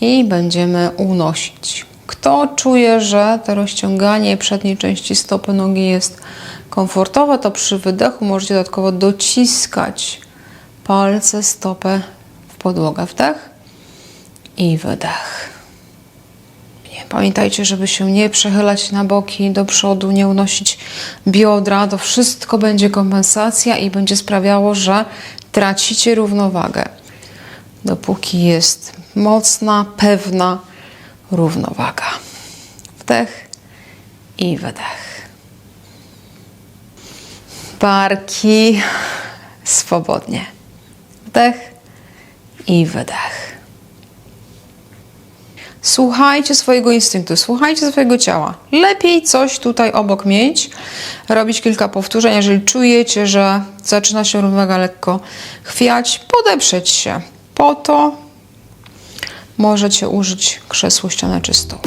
I będziemy unosić. Kto czuje, że to rozciąganie przedniej części stopy nogi jest komfortowe, to przy wydechu możecie dodatkowo dociskać palce stopy w podłogę. Wdech i wydech. Pamiętajcie, żeby się nie przechylać na boki do przodu, nie unosić biodra. To wszystko będzie kompensacja i będzie sprawiało, że tracicie równowagę. Dopóki jest mocna, pewna równowaga. Wdech i wydech. Barki swobodnie. Wdech i wydech. Słuchajcie swojego instynktu, słuchajcie swojego ciała. Lepiej coś tutaj obok mieć, robić kilka powtórzeń. Jeżeli czujecie, że zaczyna się równowaga lekko chwiać, podeprzeć się. Po to możecie użyć krzesło, ścianę czy stół.